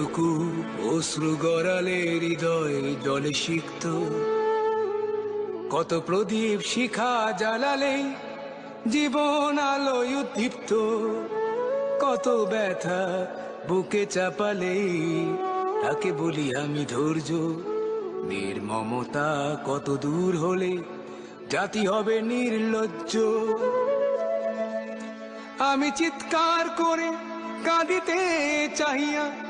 কতটুকু অশ্রু গড়ালে হৃদয় জলে সিক্ত। কত প্রদীপ শিখা জ্বালালে জীবন আলোয় উদ্দীপ্ত। কত ব্যথা বুকে চাপালে তাকে বলি আমি ধৈর্য। নির্মমতা কত দূর হলে জাতি হবে নির্লজ্জ। আমি চিৎকার করে কাঁদিতে চাহিয়া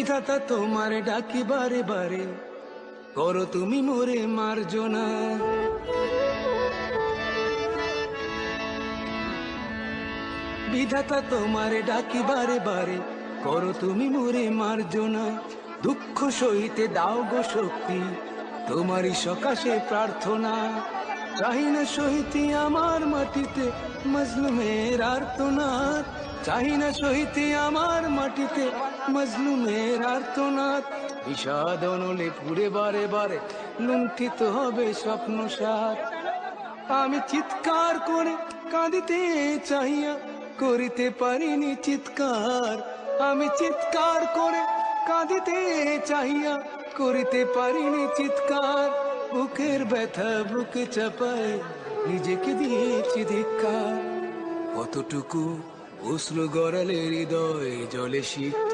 বিধাতা তোমার ডাকি বারে বারে। করো তুমি মোরে মার্জনা। বিধাতা তোমার ডাকি বারে বারে। করো তুমি মোরে মার্জনা। দুঃখ সহিতে দাও গো শক্তি। তোমারই সকাশে প্রার্থনা। চাহি না সহিতে আমার মাটিতে মজলুমের আর্তনাদ। চাহি না সহিতে আমার মাটিতে। মজলুমের আর্তনাদ। বিষাদ অনলে পুরে বারে বারে। লুণ্ঠিত হবে স্বপ্ন সার আমি চিৎকার করে কাঁদিতে চাহিয়া করিতে পারিনি চিৎকার। আমি চিৎকার করে কাঁদিতে চাহিয়া করিতে পারিনি চিৎকার। বুকের ব্যথা বুকে চাপায় নিজেকে দিয়েছি ধিক্কার। কতটুকু অশ্রু গড়ালে হৃদয় জলে শিখত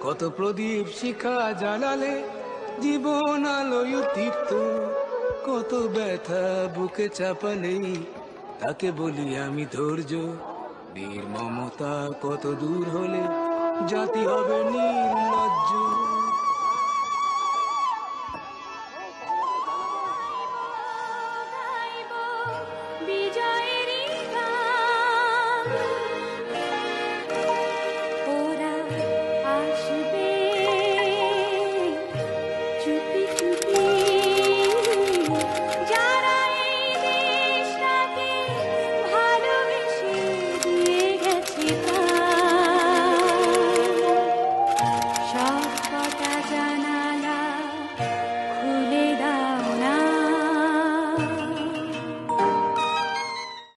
কত প্রদীপ শিখা জ্বালালে জীবন আলোয় তীর্থ কত ব্যথা বুকে চাপালে তাকে বলি আমি ধৈর্য। নির্মমতা কত দূর হলে জাতি হবে নির্ম